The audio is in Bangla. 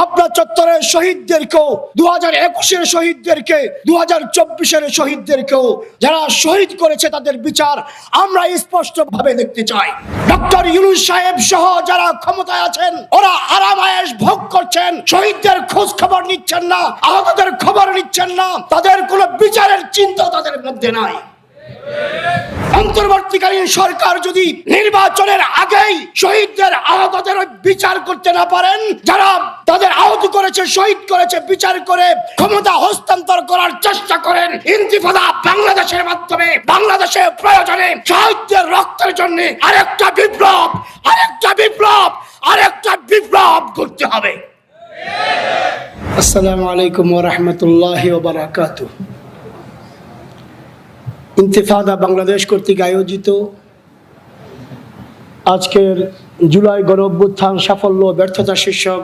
পাবনা চত্বরের শহীদদেরকেও দু হাজার একুশের শহীদদেরকে দু হাজার চব্বিশের শহীদদেরকেও যারা শহীদ করেছে তাদের বিচার আমরা স্পষ্ট ভাবে দেখতে চাই। ডক্টর ইউনুস সাহেব সহ যারা ক্ষমতায় আছেন, ওরা আরামায়েশ ভোগ করছেন, শহীদদের খোঁজ খবর নিচ্ছেন না, আহতদের খবর নিচ্ছেন না, তাদের কোনো বিচারের চিন্তা তাদের মধ্যে নাই। অন্তর্বর্তীকালীন সরকার যদি নির্বাচনের আগেই শহীদদের আহতদের বিচার করতে না পারেন, যারা তাদের আহত করেছে, শহীদ করেছে, বিচার করে ক্ষমতা হস্তান্তর করার চেষ্টা করেন, ইন্তিফাদা বাংলাদেশের মাধ্যমে, বাংলাদেশের প্রয়োজনে শহীদদের রক্তের জন্য আরেকটা বিপ্লব আরেকটা বিপ্লব আরেকটা বিপ্লব করতে হবে। আসসালামু আলাইকুম ওয়া বারাকাতুহু। ইন্তেফাদা বাংলাদেশ কর্তৃক আয়োজিত আজকের জুলাই গণ সাফল্য ব্যর্থতা শীর্ষক